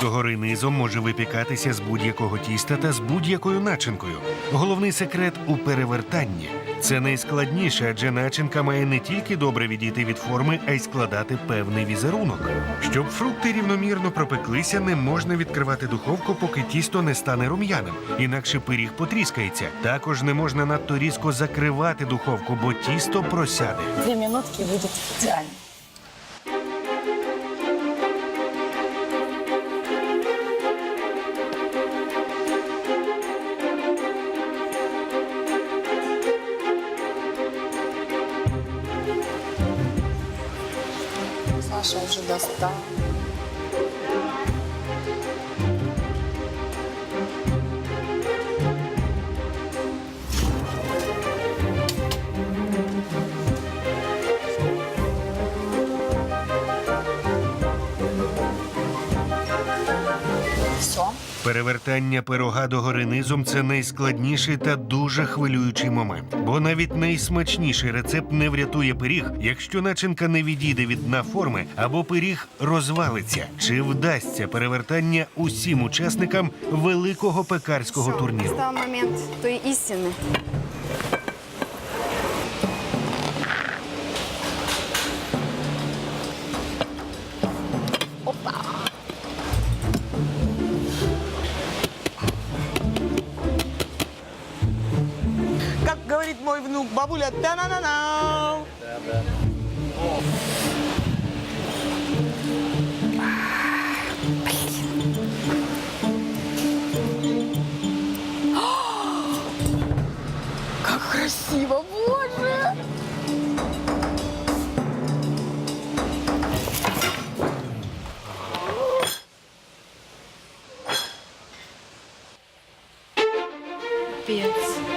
догори низом може випікатися з будь-якого тіста та з будь-якою начинкою. Головний секрет у перевертанні. Це найскладніше, адже начинка має не тільки добре відійти від форми, а й складати певний візерунок. Щоб фрукти рівномірно пропеклися, не можна відкривати духовку, поки тісто не стане рум'яним, інакше пиріг потріскається. Також не можна надто різко закривати духовку, бо тісто просяде. Две минутки будет идеально. Саша вже достал. Перевертання пирога догори низом це найскладніший та дуже хвилюючий момент. Бо навіть найсмачніший рецепт не врятує пиріг, якщо начинка не відійде від дна форми або пиріг розвалиться. Чи вдасться перевертання усім учасникам великого пекарського турніру? Настал момент той истины. внук, бабуля. та на на на Как красиво, боже! Пец.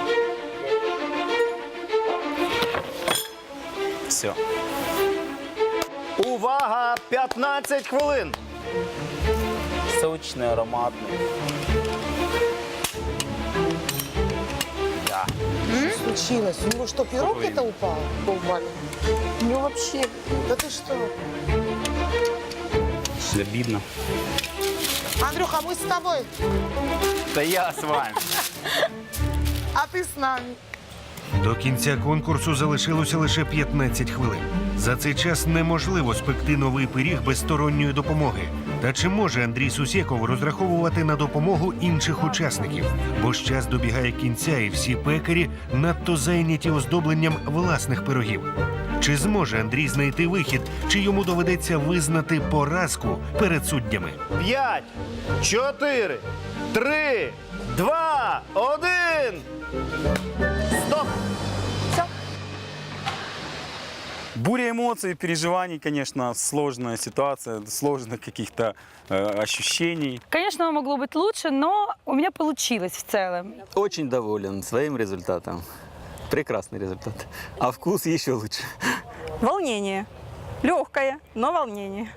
Все. Увага! 15 хвилин. Сочний, ароматний. Да. Случилось. У него что, пирог это упал? Упали. Ну вообще, Да ты что? Ще обідно. Андрюха, мы с тобой, Та я з вами. а ты с нами. До кінця конкурсу залишилося лише 15 хвилин. За цей час неможливо спекти новий пиріг без сторонньої допомоги. Та чи може Андрій Сусєков розраховувати на допомогу інших учасників? Бо ж час добігає кінця, і всі пекарі надто зайняті оздобленням власних пирогів. Чи зможе Андрій знайти вихід, чи йому доведеться визнати поразку перед суддями? 5, 4, 3, 2, 1. Стоп! Буря эмоций, переживаний, конечно, сложная ситуация, сложных каких-то э, ощущений. Конечно, могло быть лучше, но у меня получилось в целом. Очень доволен своим результатом. Прекрасный результат. А вкус еще лучше. Волнение. Легкое, но волнение.